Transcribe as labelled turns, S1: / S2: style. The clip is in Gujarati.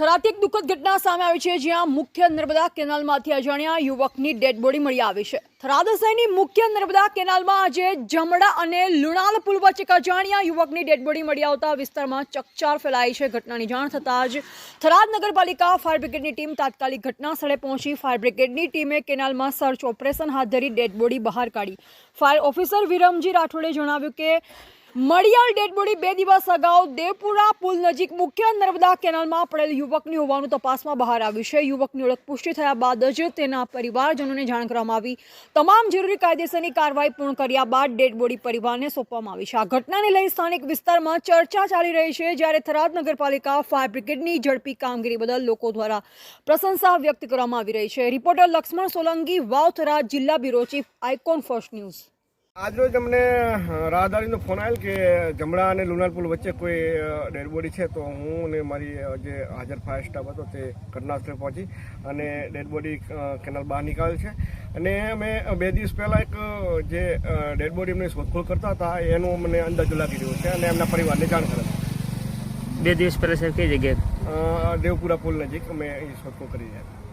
S1: થરાતી એક દુઃખદ ઘટના સામે આવી છે, જ્યાં મુખ્ય નર્મદા કેનાલમાંથી અજાણ્યા યુવકની ડેડ બોડી મળી આવી છે. થરાદ શહેરની મુખ્ય નર્મદા કેનાલમાં આજે જમડા અને લુણાલ પુલ વચ્ચે અજાણ્યા યુવકની ડેડ બોડી મળી આવતા વિસ્તારમાં ચકચાર ફેલાઈ છે. ઘટનાની જાણ થતાં જ થરાદ નગરપાલિકા ફાયર બ્રિગેડની ટીમ તાત્કાલિક ઘટના સ્થળે પહોંચી. ફાયર બ્રિગેડની ટીમે કેનાલમાં સર્ચ ઓપરેશન હાથ ધરી ડેડ બોડી બહાર કાઢી. ફાયર ઓફિસર વિરમજી રાઠોડે જણાવ્યું કે મળિયાળ ડેડ બોડી બે દિવસ અગાઉ દેવપુરા પુલ નજીક મુખ્ય નર્મદા કેનાલમાં પડેલ યુવકની હોવાનું તપાસમાં બહાર આવ્યું છે. યુવકની ઓળખ પુષ્ટિ થયા બાદ જ તેના પરિવારજનોને જાણ કરવામાં આવી. તમામ જરૂરી કાયદેસરની કાર્યવાહી પૂર્ણ કર્યા બાદ ડેડ બોડી પરિવારને સોંપવામાં આવી છે. આ ઘટનાને લઈ સ્થાનિક વિસ્તારમાં ચર્ચા ચાલી રહી છે. જ્યારે થરાદ નગરપાલિકા ફાયર બ્રિગેડની ઝડપી કામગીરી બદલ લોકો દ્વારા પ્રશંસા વ્યક્ત કરવામાં આવી રહી છે. રિપોર્ટર લક્ષ્મણ સોલંકી વાવ થરાદ જિલ્લા bureau chief, icon first news.
S2: આજરોજ અમને રાહદારીનો ફોન આવેલ કે જમણા અને લુનાલ પુલ વચ્ચે કોઈ ડેડ બોડી છે તો હું અને મારી જે હાજર ફાયર સ્ટાફ હતો તે ઘટના સ્થળે પહોંચી અને ડેડ બોડી કેનાલ બહાર નીકાળેલ છે. અને અમે બે દિવસ પહેલાં એક જે ડેડ બોડી એમની શોધખોળ કરતા હતા એનો મને અંદાજો લાગી રહ્યો છે અને એમના પરિવારને જાણ કરેલ
S3: બે દિવસ પહેલાં સાહેબ કઈ જગ્યાએ?
S2: દેવપુરા પુલ નજીક અમે શોધખોળ કરી રહ્યા છીએ